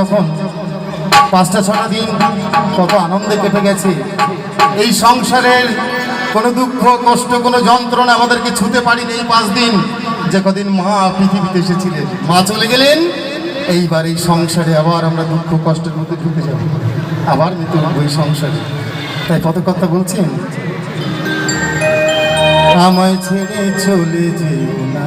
যখন পাঁচটা, ছটা দিন কত আনন্দে কেটে গেছে, এই সংসারের কোনো দুঃখ, কষ্ট, কোনো যন্ত্রণা আমাদেরকে ছুতে পারিনি এই পাঁচ দিন। যে কদিন মা পৃথিবীতে এসেছিলেন, মা চলে গেলেন, এইবার এই সংসারে আবার আমরা দুঃখ, কষ্টের মধ্যে ঢুকে যাব। আবার মৃত্যু ওই সংসারে। তাই কত কথা বলছেন, আমায় ছেড়ে চলে যেও না।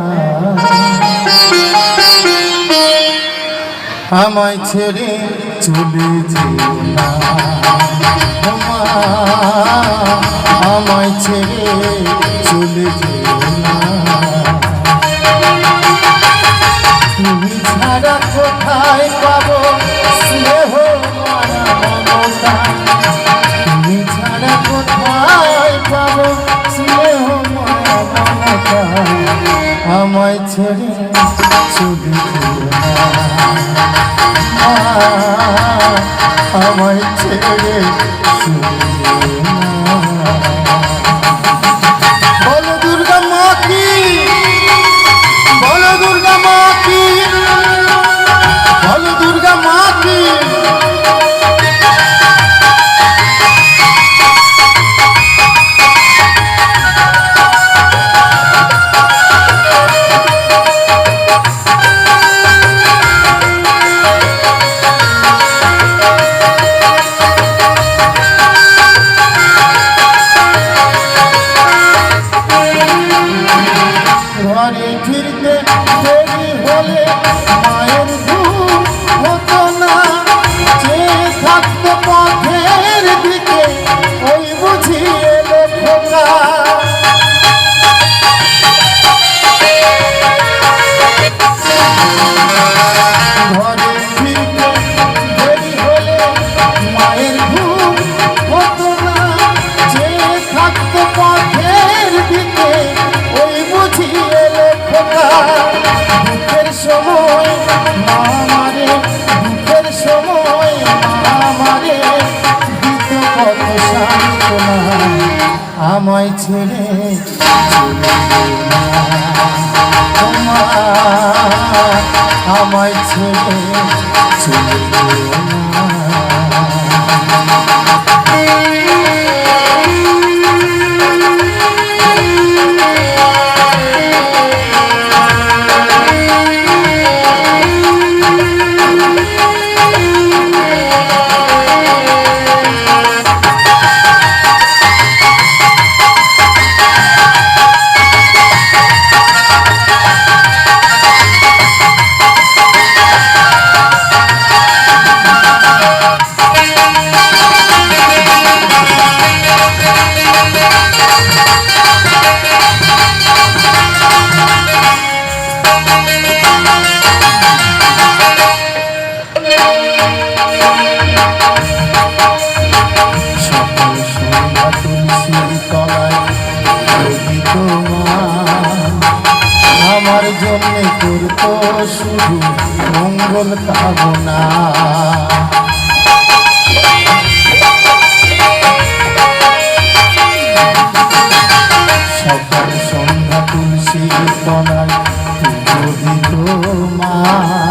আমায় ছেড়ে চলে যেও না। আমায় ছেড়ে চলে যেও আমায় ছেড়ে ঘরে ফিরতে হলে মায়ের ঘুম সময় আমারে কত আমায় ছেড়ে আমায় ছেড়ে চলে আমার জন্য করতো শুধু মঙ্গল কামনা। সকাল সন্ধ্যা তুলসীর তলায় তোমার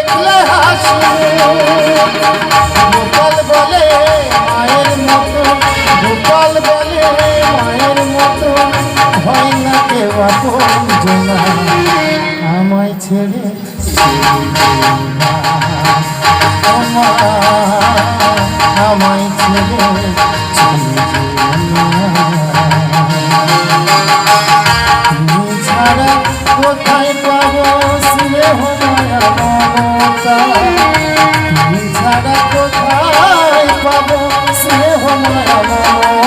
দেখলে হাসি গোপাল বলে, মায়ের মতো, গোপাল বলে, মায়ের মতো, হয় না কেউ আমায় ছেড়ে আমায় ছেড়ে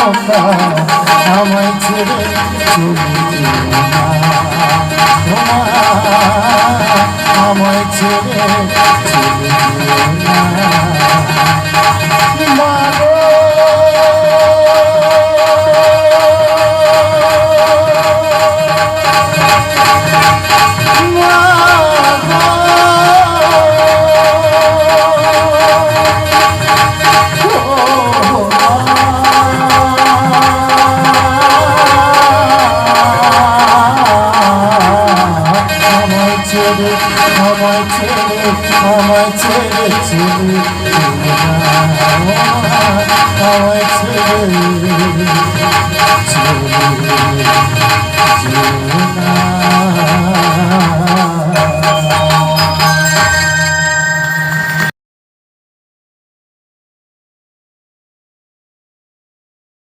মমতা আমায় ছেড়ে আমায় ছেড়ে চলে না আমায় ছেড়ে আমায় ছেড়ে আমায় ছেড়ে ছেড়ে আমায় ছেড়ে না